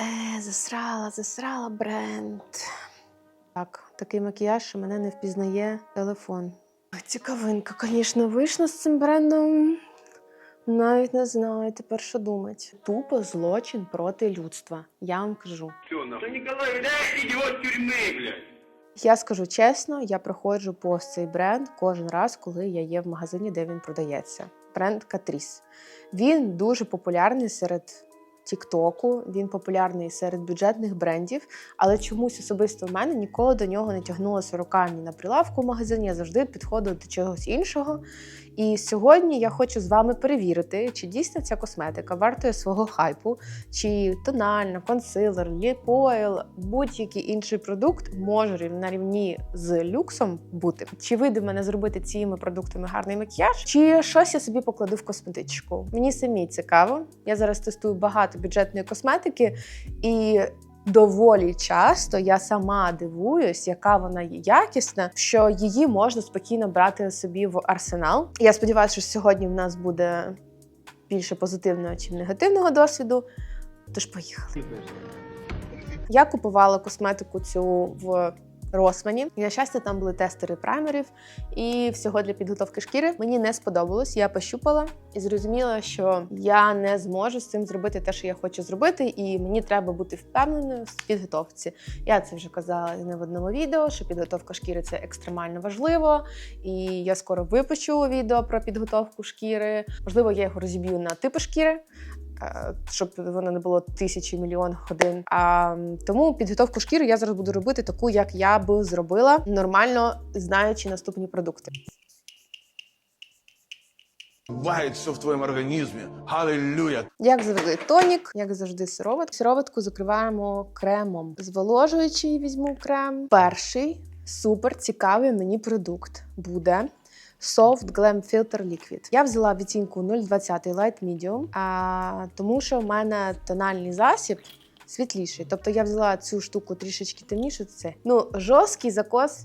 Е, засрала, засрала бренд. Так, такий макіяж, що мене не впізнає телефон. Цікавинка, звісно, вийшла з цим брендом. Навіть не знаю тепер, що думати. Тупо злочин проти людства. Я вам кажу. Блядь. Я скажу чесно, я проходжу повз цей бренд кожен раз, коли я є в магазині, де він продається. Бренд Catrice. Він дуже популярний серед Тіктоку, він популярний серед бюджетних брендів, але чомусь особисто в мене ніколи до нього не тягнулося руками. На прилавку в магазині, я завжди підходила до чогось іншого. І сьогодні я хочу з вами перевірити, чи дійсно ця косметика вартує свого хайпу, чи тональна, консилер, ліпойл, будь-який інший продукт може на рівні з люксом бути. Чи вийде мене зробити цими продуктами гарний макіяж, чи щось я собі покладу в косметичку. Мені самі цікаво. Я зараз тестую багато бюджетної косметики і. Доволі часто я сама дивуюсь, яка вона є якісна, що її можна спокійно брати собі в арсенал. Я сподіваюся, що сьогодні в нас буде більше позитивного, ніж негативного досвіду. Тож поїхали. Я купувала косметику цю в Росмані. На щастя, там були тестери праймерів і всього для підготовки шкіри. Мені не сподобалось. Я пощупала і зрозуміла, що я не зможу з цим зробити те, що я хочу зробити, і мені треба бути впевненою в підготовці. Я це вже казала не в одному відео, що підготовка шкіри це екстремально важливо. І я скоро випущу відео про підготовку шкіри. Можливо, я його розіб'ю на типи шкіри. Е, Щоб воно не було тисячі мільйон годин. А тому підготовку шкіри я зараз буду робити таку, як я би зробила, нормально знаючи наступні продукти. Все в твоем организме. Аллилуйя. Як завжди, тонік, як завжди, сироватку. Сироватку закриваємо кремом. Зволожуючий візьму крем. Перший супер цікавий мені продукт буде. Soft Glam Filter Liquid. Я взяла відтінку 020 Light Medium, а, тому що в мене тональний засіб світліший. Тобто я взяла цю штуку трішечки темніше. Це ну жорсткий закос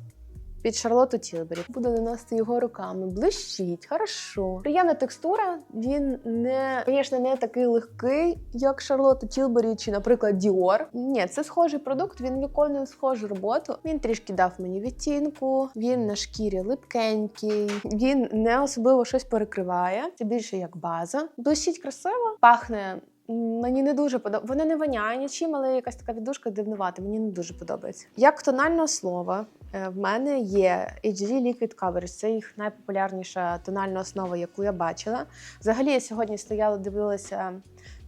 під Шарлоту Тілбері. Буду наносити його руками. Блищить, хорошо. Приємна текстура. Він не, звісно, не такий легкий, як Шарлотта Тілбері чи, наприклад, Dior. Ні, це схожий продукт. Він виконує схожу роботу. Він трішки дав мені відтінку. Він на шкірі липкенький. Він не особливо щось перекриває. Це більше як база. Блищить красиво, пахне. Мені не дуже подобається. Вона не воняє нічим, але якась така віддушка дивнувата. Мені не дуже подобається. Як тональне слово, е, в мене є HG Liquid Coverage. Це їх найпопулярніша тональна основа, яку я бачила. Взагалі, я сьогодні стояла, дивилася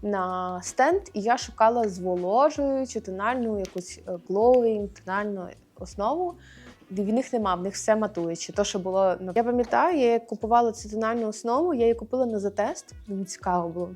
на стенд, і я шукала зволожуючу тональну якусь е, glowing, тональну основу. В них нема, в них все матуюче. То, що було я пам'ятаю, я купувала цю тональну основу, я її купила на затест. Мені цікаво було.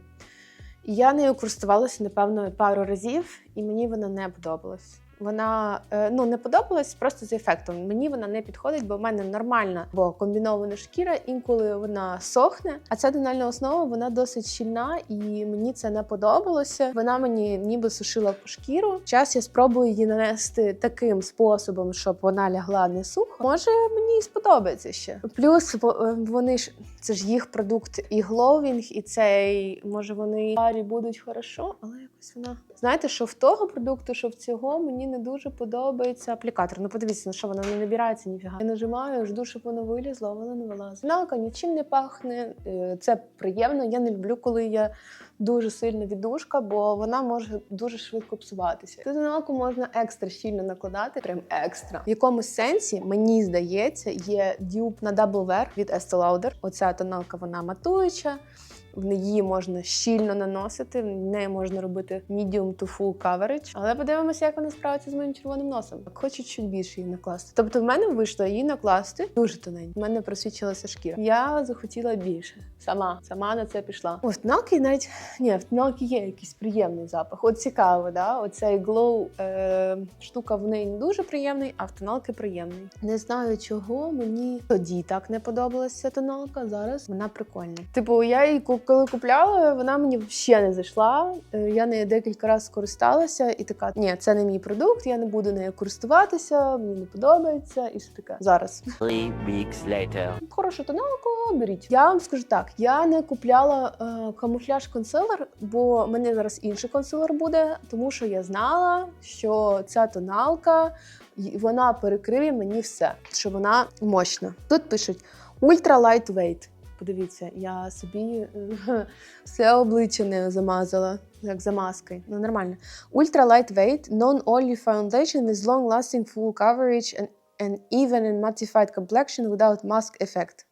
Я нею користувалася, напевно, пару разів, і мені вона не подобалась. Вона е, ну не подобалась просто з ефектом. Мені вона не підходить, бо в мене нормальна, бо комбінована шкіра, інколи вона сохне. А ця тональна основа вона досить щільна, і мені це не подобалося. Вона мені ніби сушила шкіру. Час я спробую її нанести таким способом, щоб вона лягла не сухо. Може мені сподобається ще. Плюс е, вони ж це ж їх продукт і гловінг, і цей може вони парі будуть хорошо, але якось вона. Знаєте, що в того продукту, що в цього мені не дуже подобається аплікатор. Ну подивіться, на що вона не набирається ніфіга. Я нажимаю, жду, щоб воно вилізло, воно не вилазить. Налка нічим не пахне. е, Це приємно. Я не люблю, коли є дуже сильна віддушка, бо вона може дуже швидко псуватися. Цю тоналку можна екстра щільно накладати, прям екстра. В якомусь сенсі мені здається, є дюб на Double від Estee Lauder. Оця тоналка вона матуюча. В неї можна щільно наносити, в неї можна робити medium to full coverage. Але подивимося, як вона справиться з моїм червоним носом. Хочу чуть більше її накласти. Тобто, в мене вийшло її накласти дуже тоненько. В мене просвічилася шкіра. Я захотіла більше. Сама, сама на це пішла. О, в навіть ні, в тоналки є якийсь приємний запах. От цікаво, да? Оцей glow е, штука в неї не дуже приємний, а в тоналки приємний. Не знаю чого мені тоді так не подобалася тоналка. Зараз вона прикольна. Типу, я її куп- коли купляла, вона мені взагалі не зайшла. Е, Я нею декілька разів скористалася і така: ні, це не мій продукт, я не буду нею користуватися, мені не подобається. І все таке. Зараз. Three weeks later. Хорошу тоналку, беріть. Я вам скажу так: я не купляла е, камуфляж консилер, бо мене зараз інший консилер буде, тому що я знала, що ця тоналка вона перекриє мені все, що вона мощна. Тут пишуть ультра lightweight. Подивіться, я собі е, все обличчя не замазала, як замазкою. Ну нормально. Ultra lightweight, non-oily foundation with long-lasting full coverage and, and even in mattified complexion without mask effect.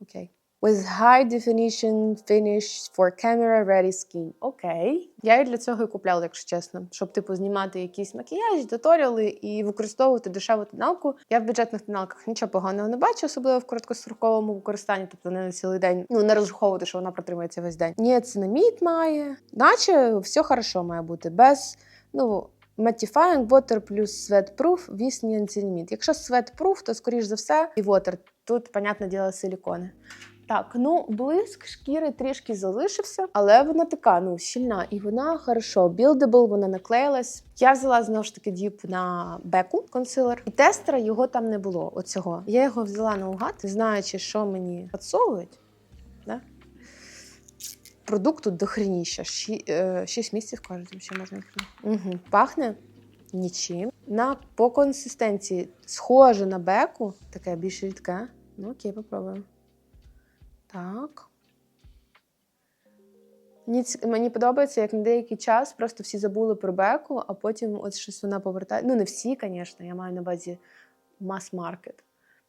Окей. With high definition finish for camera ready skin. Окей. Я її для цього і купляла, якщо чесно. Щоб типу знімати якісь макіяжі, туторіали і використовувати дешеву тоналку. Я в бюджетних тоналках нічого поганого не бачу, особливо в короткостроковому використанні, тобто не на цілий день. Ну не розраховувати, що вона протримається весь день. Ні, цинамід має, наче все хорошо має бути. Без ну. Mattifying Water плюс Sweatproof with Niacinamide. Якщо Sweatproof, то скоріш за все і Water. Тут, понятне діло, силікони. Так, ну блиск шкіри трішки залишився, але вона така, ну, щільна, і вона хорошо buildable, вона наклеїлась. Я взяла знову ж таки дюб на беку консилер, і тестера його там не було. Оцього. Я його взяла наугад, знаючи, що мені підсовують. Да? Продукту дохреніща. Ші, е, 6 місяців, кажуть, ще можна. Угу. Пахне нічим. На, по консистенції схоже на беку, таке більш рідке. Ну, окей, попробуємо. Так. Мені, подобається, як на деякий час просто всі забули про беку, а потім от щось вона повертає. Ну, не всі, звісно, я маю на увазі мас-маркет.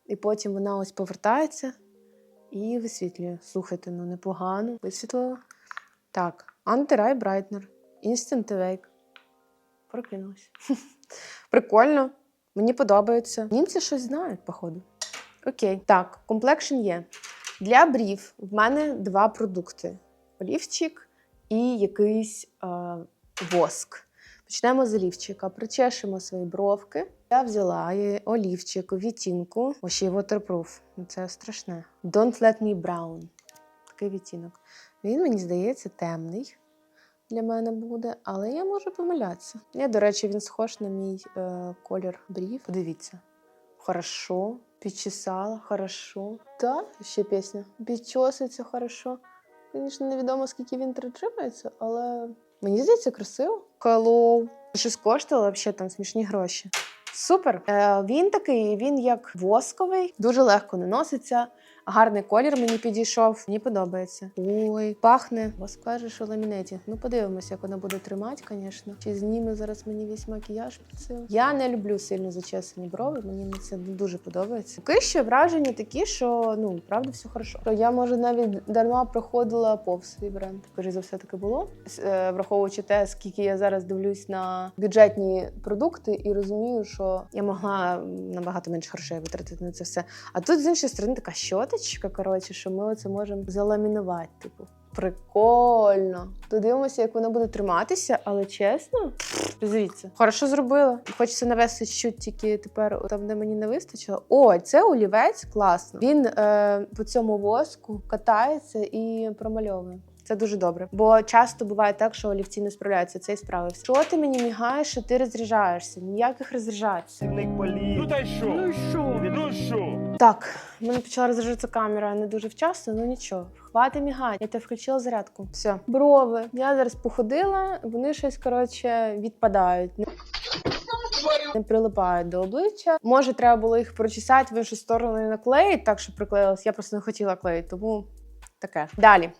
І потім вона ось повертається і висвітлює. Слухайте, ну непогано. Висвітлила. Так, Anti-Eye Brightener. Instant Awake. Прокинулась. Прикольно. Мені подобається. Німці щось знають, походу. Окей. Так, комплекшн є. Для брів в мене два продукти: олівчик і якийсь е, воск. Почнемо з олівчика. Причешемо свої бровки. Я взяла олівчик відтінку. Ось ще й waterproof. Ну, Це страшне. Don't let me brown. Такий відтінок. Він, мені здається, темний для мене буде, але я можу помилятися. Я, до речі, він схож на мій е, колір брів. Подивіться. Хорошо. Підчесала, хорошо. Та, ще пісня. Підчосується хорошо. Звісно, невідомо, скільки він тримається, але мені здається, красиво. Калоу. Щось коштувало взагалі там смішні гроші. Супер. Е, він такий, він як восковий, дуже легко наноситься. Гарний колір мені підійшов, мені подобається. Ой, пахне. Воск каже, що ламінеті. Ну, подивимося, як вона буде тримати, звісно. Чи зніме зараз мені весь макіяж під цим. Я не люблю сильно зачесані брови, мені це дуже подобається. Поки що враження такі, що ну правда все хорошо. То я може навіть дарма проходила повз свій бренд. Скоріше за все таки було. Е, Враховуючи те, скільки я зараз дивлюсь на бюджетні продукти і розумію, що я могла набагато менше грошей витратити на це все. А тут з іншої сторони така щоточка, коротше, що ми оце можемо заламінувати. Типу, прикольно. То дивимося, як воно буде триматися, але чесно, звідси, хорошо зробила. Хочеться навести чуть тільки тепер там, де мені не вистачило. О, це олівець класно. Він е, по цьому воску катається і промальовує. Це дуже добре, бо часто буває так, що олівці не справляються. Це і справився. Що ти мені мігаєш, що ти розряджаєшся? Ніяких розряджатися. Ну та й що? Ну і що? Ну що? Так, в мене почала розряджатися камера не дуже вчасно, ну нічого. Хвати мігати. Я тебе включила зарядку. Все. Брови. Я зараз походила, вони щось коротше відпадають. Не- прилипають до обличчя. Може, треба було їх прочесати в іншу сторону і наклеїти, так що приклеїлось. Я просто не хотіла клеїти, тому таке. Далі.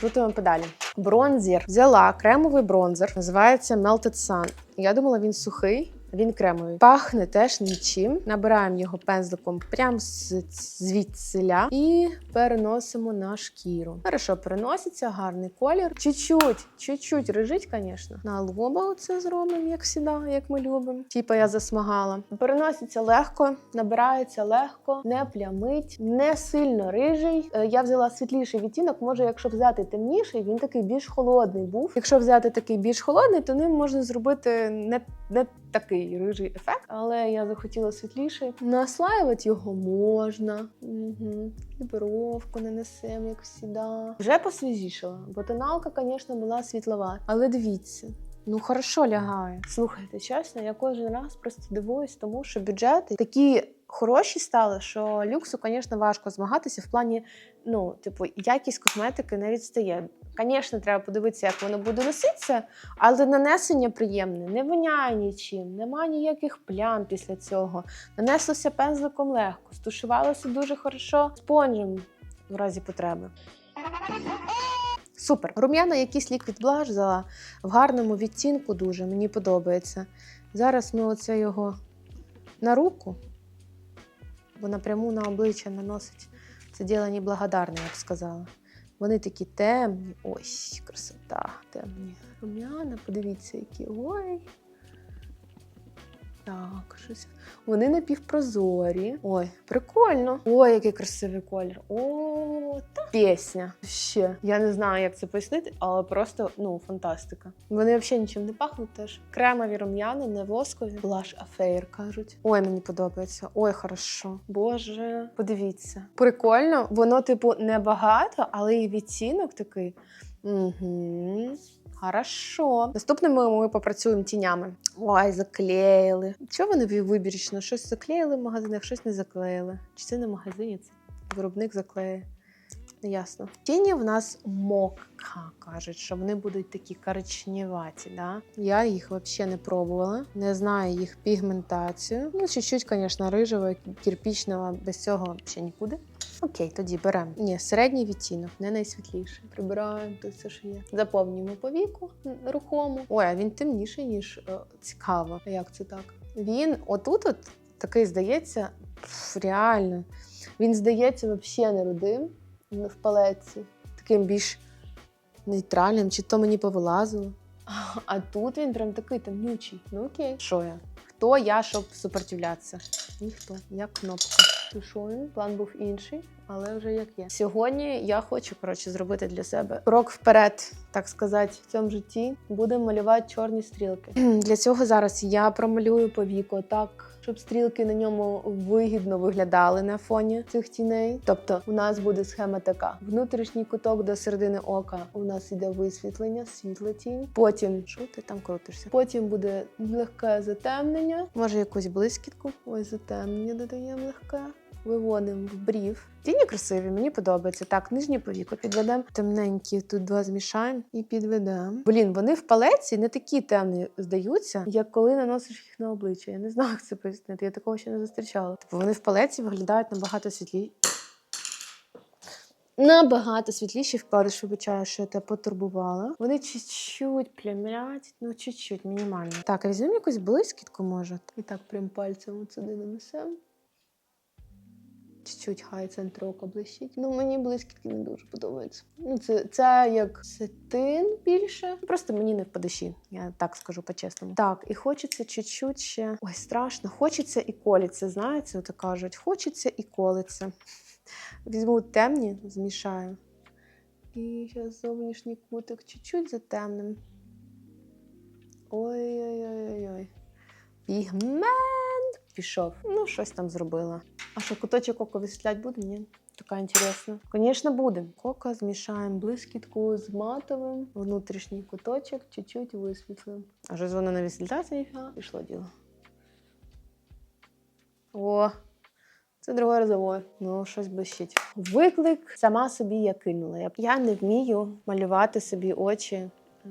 Крутимо педалі. Бронзер. Взяла кремовий бронзер, називається Melted Sun. Я думала, він сухий, він кремовий. Пахне теж нічим. Набираємо його пензликом прямо звідсиля і переносимо на шкіру. Хорошо, переноситься, гарний колір. Чуть-чуть, чуть-чуть режить, звісно. На лоба оце зробимо, як завжди, як ми любимо. Типа я засмагала. Переноситься легко, набирається легко, не плямить, не сильно рижий. Е, Я взяла світліший відтінок. Може, якщо взяти темніший, він такий більш холодний був. Якщо взяти такий більш холодний, то ним можна зробити не не такий рижий ефект, але я захотіла світліший. Наслаювати його можна. Угу. Бровку нанесемо, як всіда. Вже посвіжішала, бо тоналка, звісно, була світлова. Але дивіться. Ну, хорошо лягає. Слухайте, чесно, я кожен раз просто дивуюсь, тому що бюджети такі хороші стали, що люксу, звісно, важко змагатися в плані, ну, типу, якість косметики не відстає. Звісно, треба подивитися, як воно буде носитися, але нанесення приємне, не воняє нічим, немає ніяких плям після цього. Нанеслося пензликом легко, стушувалося дуже хорошо спонжем в разі потреби. Супер. Рум'яна якийсь ліквід блаш взяла в гарному відтінку дуже, мені подобається. Зараз ми оце його на руку, бо напряму на обличчя наносить. Це діло неблагодарне, я б сказала. Вони такі темні. Ось, красота, темні. Рум'яна, подивіться, які. Ой. Так, щось. Вони напівпрозорі. Ой, прикольно. Ой, який красивий колір. О, та пісня. Ще. Я не знаю, як це пояснити, але просто ну, фантастика. Вони взагалі нічим не пахнуть теж. Кремові рум'яни, не воскові. Блаш афейр кажуть. Ой, мені подобається. Ой, хорошо. Боже, подивіться. Прикольно. Воно, типу, небагато, але і відтінок такий. Угу. Хорошо. Наступними ми попрацюємо тінями. Ой, заклеїли. Чого вони вибірічно? Щось заклеїли в магазинах, щось не заклеїли. Чи це не магазині? Це виробник заклеє. Неясно. Тіні в нас мокка кажуть, що вони будуть такі коричневаті. Да? Я їх взагалі не пробувала, не знаю їх пігментацію. Ну, чуть-чуть, звісно, рижого, кірпічного, без цього взагалі нікуди. Окей, тоді беремо. Ні, середній відтінок, не найсвітліший. Прибираємо тут все, що є. Заповнюємо по віку рухому. Ой, а він темніший, ніж е, цікаво. Як це так? Він отут, от такий здається, пф, реально. Він здається взагалі не рудим в палеці, таким більш нейтральним, чи то мені повилазило. А тут він прям такий темнючий. Ну окей. Що я? Хто я, щоб супротивлятися? Ніхто, як кнопка. Тушую. План був інший, але вже як є. Сьогодні я хочу коротше зробити для себе крок вперед, так сказати, в цьому житті. Будемо малювати чорні стрілки. Для цього зараз я промалюю по віку так, щоб стрілки на ньому вигідно виглядали на фоні цих тіней. Тобто, у нас буде схема така: внутрішній куток до середини ока. У нас іде висвітлення, світла тінь. Потім що ти там крутишся? Потім буде легке затемнення. Може, якусь блискітку. Ось затемнення додаємо легке. Виводимо в брів. Тіні красиві, мені подобається. Так, нижнє повіко підведемо. Темненькі тут два змішаємо і підведемо. Блін, вони в палеці не такі темні здаються, як коли наносиш їх на обличчя. Я не знаю, як це пояснити. Я такого ще не зустрічала. Типу вони в палеці виглядають набагато світлі. Набагато світліші вкладиш, вибачаю, що я тебе потурбувала. Вони чуть-чуть плямлять, ну чуть-чуть, мінімально. Так, а візьмемо якусь блискітку, може. І так прям пальцем от сюди нанесемо. Чуть-чуть хай центр ока блищить. Ну, мені блискітки не дуже подобаються. Ну, це, це як сетин більше. Просто мені не в подиші, я так скажу по-чесному. Так, і хочеться чуть-чуть ще. Ой, страшно. Хочеться і колиться. Знаєте, от кажуть, хочеться і колиться. Візьму темні, змішаю. І зараз зовнішній кутик чуть-чуть затемним. Ой-ой-ой-ой. Пігмент пішов. Ну, щось там зробила. А що, куточок ока висвітлять буде? Ні. Така інтересна. Звісно, буде. Кока змішаємо блискітку з матовим, внутрішній куточок, чуть-чуть висвітлим. А щось воно не висвітляється, ніфіга. Пішло діло. О, це другий разовой. Ну, щось блищить. Виклик сама собі я кинула. Я не вмію малювати собі очі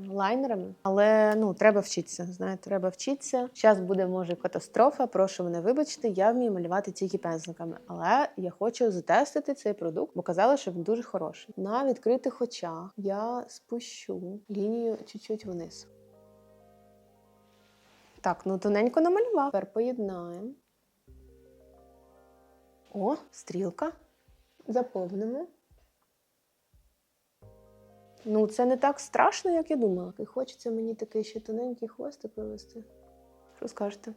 лайнерами, але ну треба вчитися. Знаєте, треба вчитися. Зараз буде може катастрофа. Прошу мене вибачити. Я вмію малювати тільки пензликами, але я хочу затестити цей продукт, бо казали, що він дуже хороший. На відкритих очах я спущу лінію чуть-чуть вниз. Так, ну тоненько намалював. Тепер поєднаємо. О, стрілка. Заповнимо. Ну, це не так страшно, як я думала. І хочеться мені такий ще тоненький хвостик вивести. Що скажете?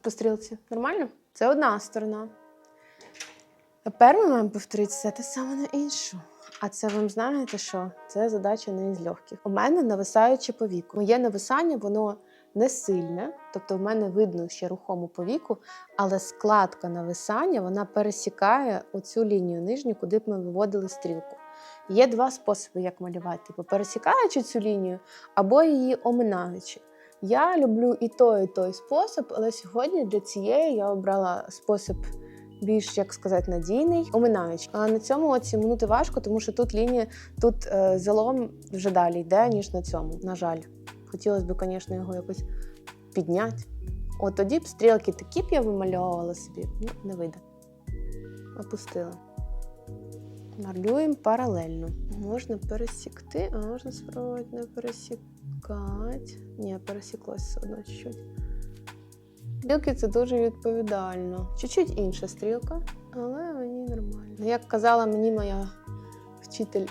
По стрілці. Нормально? Це одна сторона. Тепер ми маємо повторити все те саме на іншу. А це ви знаєте що? Це задача не із легких. У мене нависаюче повіку. Моє нависання, воно не сильне, тобто в мене видно ще рухому повіку, але складка нависання вона пересікає оцю лінію нижню, куди б ми виводили стрілку. Є два способи, як малювати: типу пересікаючи цю лінію або її оминаючи. Я люблю і той, і той спосіб, але сьогодні для цієї я обрала спосіб більш, як сказати, надійний, оминаючи. А на цьому оцінити важко, тому що тут лінія, тут е, залом вже далі йде, ніж на цьому. На жаль, хотілося б, звісно, його якось підняти. От тоді б стрілки такі б я вимальовувала собі, ну, не вийде. Опустила. Малюємо паралельно. Можна пересікти, а можна спробувати не пересікати. Ні, пересіклося одно чуть-чуть. Стрілки це дуже відповідально. Чуть-чуть інша стрілка, але мені нормально. Як казала мені моя вчитель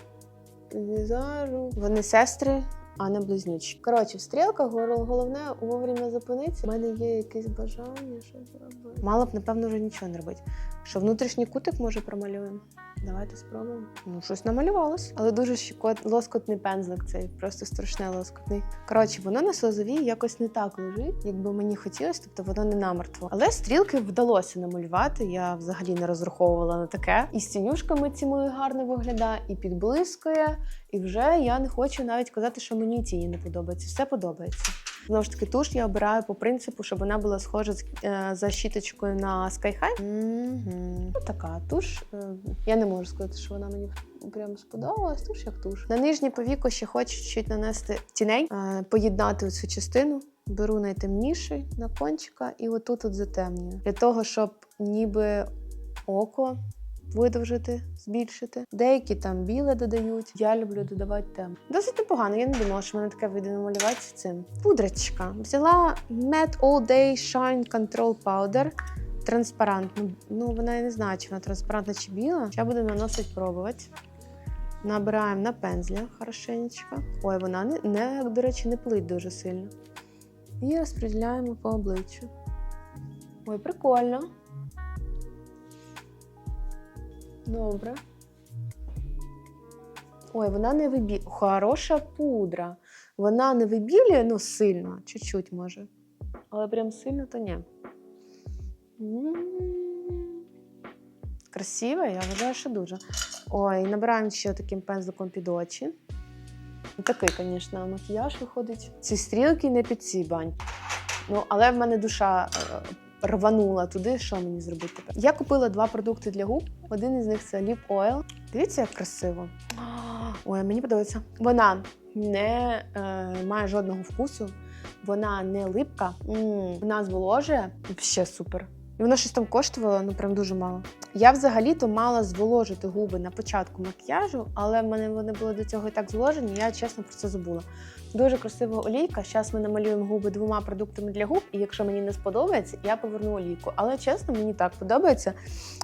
візажу, вони сестри, а не близнючі. Коротше, в стрілках головне вовремя зупинитися. У мене є якесь бажання, що зробити. Мало б, напевно, вже нічого не робити. Що внутрішній кутик може промалюємо? Давайте спробуємо. Ну, щось намалювалось, але дуже щекот, лоскотний пензлик цей, просто страшне лоскотний. Коротше, воно на слозовій якось не так лежить, якби мені хотілося, тобто воно не намертво. Але стрілки вдалося намалювати. Я взагалі не розраховувала на таке. І з тінюшками цими гарно виглядає, і підблискує. І вже я не хочу навіть казати, що мені тіні не подобається. Все подобається. Знову ж таки, туш я обираю по принципу, щоб вона була схожа з, е, за щіточкою на Sky High. Угу. Ну, така туш. Е, я не можу сказати, що вона мені прямо сподобалась. Туш як туш. На нижнє повіко ще хочу чуть нанести тіней, е, поєднати цю частину. Беру найтемніший на кончика і отут от затемнюю. Для того, щоб ніби око видовжити, збільшити. Деякі там біле додають. Я люблю додавати темне. Досить непогано. Я не думала, що в мене таке вийде намалювати цим. Пудрочка. Взяла Matte All Day Shine Control Powder. Транспарантну. Ну, вона я не знаю, чи вона транспарантна чи біла. Зараз буду наносити пробувати. Набираємо на пензля хорошенечко. Ой, вона не, не, до речі, не плить дуже сильно. І розподіляємо по обличчю. Ой, прикольно. Добре. Ой, вона не вибілює. Хороша пудра. Вона не вибілює, ну, сильно, чуть-чуть може. Але прям сильно то ні. М. Красиво, я вважаю, що дуже. Ой, набираємо ще таким пензликом під очі. Такий, звісно, макіяж виходить. Ці стрілки не під ці бань. Ну, але в мене душа е, рванула туди, що мені зробити. Я купила два продукти для губ. Один із них це Lip Oil. Дивіться, як красиво. Ой, мені подобається. Вона не е, має жодного вкусу, вона не липка, вона зволожує. Ще супер. І вона щось там коштувала, ну прям дуже мало. Я взагалі-то мала зволожити губи на початку макіяжу, але в мене вони були до цього і так зволожені, я чесно про це забула. Дуже красива олійка. Зараз ми намалюємо губи двома продуктами для губ, і якщо мені не сподобається, я поверну олійку. Але чесно, мені так подобається.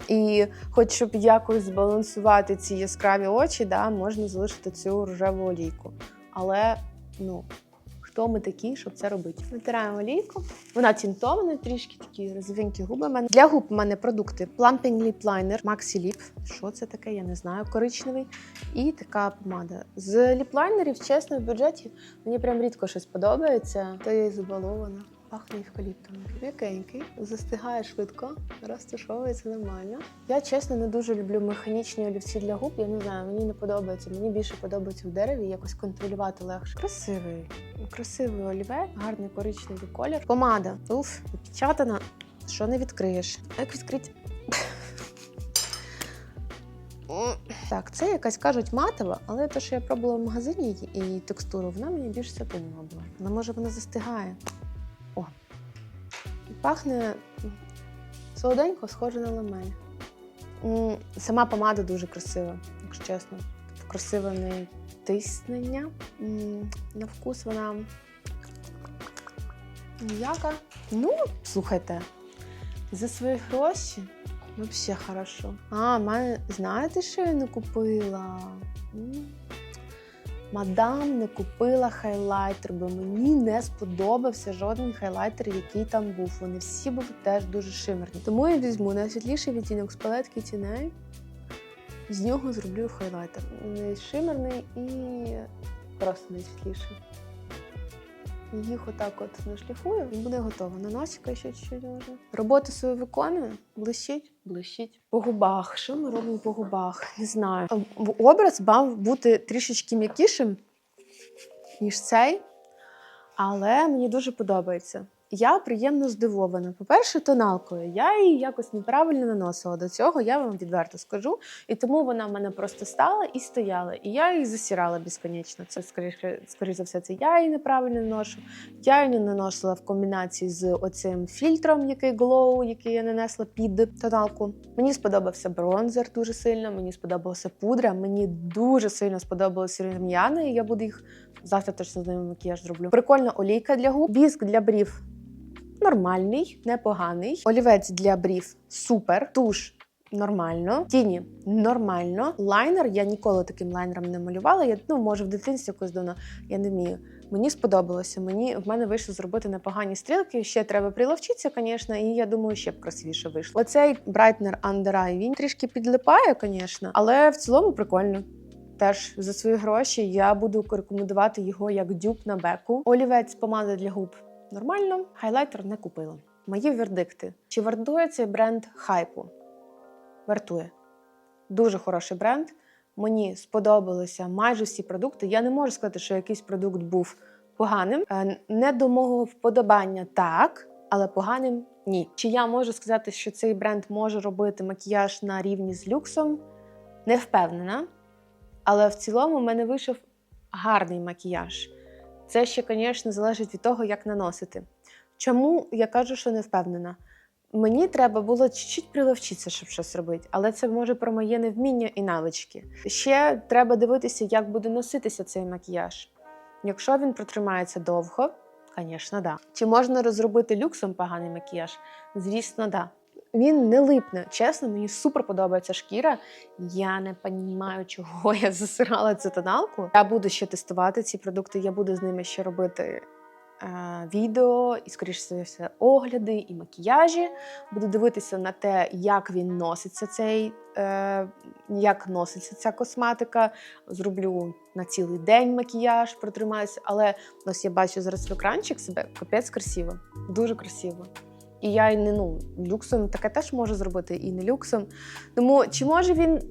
І хоч щоб якось збалансувати ці яскраві очі, да, можна залишити цю рожеву олійку. Але ну. Хто ми такі, щоб це робити? Витираємо олійку. Вона тінтована, трішки такі розовенькі губи. мене. Для губ у мене продукти Plumping Lip Liner, Maxi Lip. Що це таке? Я не знаю. Коричневий. І така помада. З ліплайнерів, чесно, в бюджеті мені прям рідко щось подобається. То я і забалована. Пахне евкаліптом. М'якенький, застигає швидко, розташовується нормально. Я чесно не дуже люблю механічні олівці для губ. Я не знаю, мені не подобається. Мені більше подобається в дереві, якось контролювати легше. Красивий, красивий олівець, гарний коричневий колір. Помада. Уф, напечатана. Що не відкриєш? Як відкрити? Так, це якась кажуть матова, але те, що я пробувала в магазині і текстуру, вона мені більш сатинова була. Але може вона застигає. Пахне солоденько, схоже на ламель. Сама помада дуже красива, якщо чесно. Тобто красиве в неї тиснення. На вкус вона м'яка. Ну, слухайте, за свої гроші взагалі хорошо. А, мене, знаєте, що я не купила? Мадам не купила хайлайтер, бо мені не сподобався жоден хайлайтер, який там був. Вони всі були теж дуже шимерні. Тому я візьму найсвітліший відтінок з палетки тіней. З нього зроблю хайлайтер. Найшимерний і просто найсвітліший. Їх отак от нашліфую і буде готово. На носика ще чуть-чуть можна. Роботу свою виконую, блищить, блищить. По губах. Що ми робимо по губах? Не знаю. Образ мав бути трішечки м'якішим, ніж цей, але мені дуже подобається. Я приємно здивована. По-перше, тоналкою. Я її якось неправильно наносила до цього, я вам відверто скажу. І тому вона в мене просто стала і стояла. І я її засірала безконечно. Це скоріше, скоріше за все, це я її неправильно наношу. Я її не наносила в комбінації з оцим фільтром, який Glow, який я нанесла під тоналку. Мені сподобався бронзер дуже сильно. Мені сподобалася пудра. Мені дуже сильно сподобалися рум'яни. і Я буду їх завтра точно з ними макіяж зроблю. Прикольна олійка для губ, віск для брів. Нормальний, непоганий. Олівець для брів супер. Туш нормально. Тіні нормально. Лайнер я ніколи таким лайнером не малювала. Я ну може в дитинстві якось давно я не вмію. Мені сподобалося. Мені в мене вийшло зробити непогані стрілки. Ще треба приловчитися, звісно, і я думаю, ще б красивіше вийшло. Оцей брайтнер Under Eye, він трішки підлипає, звісно, але в цілому прикольно. Теж за свої гроші я буду рекомендувати його як дюб на беку. Олівець помада для губ нормально, хайлайтер не купила. Мої вердикти. Чи вартує цей бренд хайпу? Вартує. Дуже хороший бренд. Мені сподобалися майже всі продукти. Я не можу сказати, що якийсь продукт був поганим. Е, Не до мого вподобання так, але поганим ні. Чи я можу сказати, що цей бренд може робити макіяж на рівні з люксом? Не впевнена. Але в цілому в мене вийшов гарний макіяж. Це ще, звісно, залежить від того, як наносити. Чому я кажу, що не впевнена? Мені треба було чуть-чуть приловчитися, щоб щось робити, але це може про моє невміння і навички. Ще треба дивитися, як буде носитися цей макіяж. Якщо він протримається довго, звісно, да. Чи можна розробити люксом поганий макіяж? Звісно, да. Він не липне. Чесно, мені супер подобається шкіра. Я не розумію, чого я засирала цю тоналку. Я буду ще тестувати ці продукти, я буду з ними ще робити е, відео і, скоріше за все, огляди і макіяжі. Буду дивитися на те, як він носиться цей, е, як носиться ця косметика. Зроблю на цілий день макіяж, протримаюся. Але ось я бачу зараз в екранчик себе капець красиво, дуже красиво. І я й не ну, люксом таке теж можу зробити, і не люксом. Тому чи може він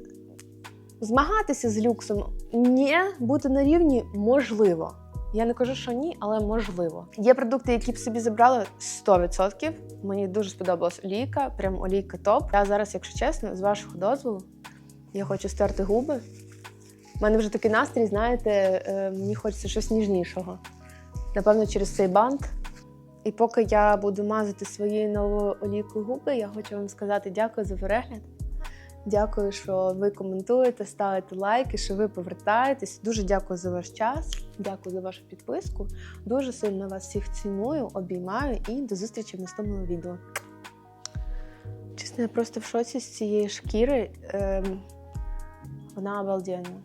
змагатися з люксом? Ні, бути на рівні можливо. Я не кажу, що ні, але можливо. Є продукти, які б собі забрали 100%. Мені дуже сподобалась олійка, прям олійка топ. Я зараз, якщо чесно, з вашого дозволу, я хочу стерти губи. У мене вже такий настрій, знаєте, е, мені хочеться щось ніжнішого. Напевно, через цей бант. І поки я буду мазати своєю новою олійкою губи, я хочу вам сказати дякую за перегляд. Дякую, що ви коментуєте, ставите лайки, що ви повертаєтесь. Дуже дякую за ваш час, дякую за вашу підписку. Дуже сильно вас всіх ціную, обіймаю і до зустрічі в наступному відео. Чесно, я просто в шоці з цієї шкіри. Ем, вона обалденна.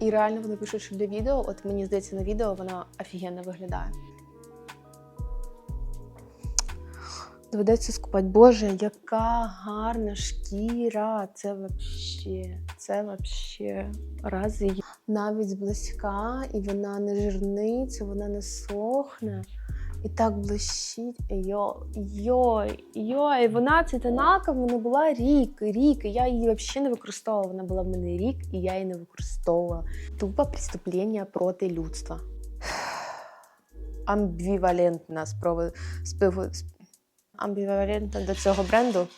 І реально вони пишуть, що для відео, от мені здається, на відео вона офігенно виглядає. Доведеться скупати. Боже, яка гарна шкіра! Це вообще, це вообще рази. Навіть зблизька, і вона не жирниться, вона не сохне. І так блищить. Йой, йой. Вона ця тоналка в мене була рік, рік. І я її взагалі не використовувала. Вона була в мене рік, і я її не використовувала. Тупо преступлення проти людства. Амбівалентна спроба спів амбівалентна до цього бренду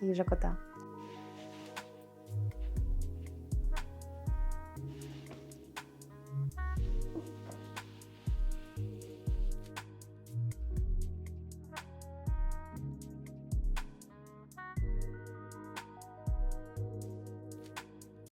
їжа кота.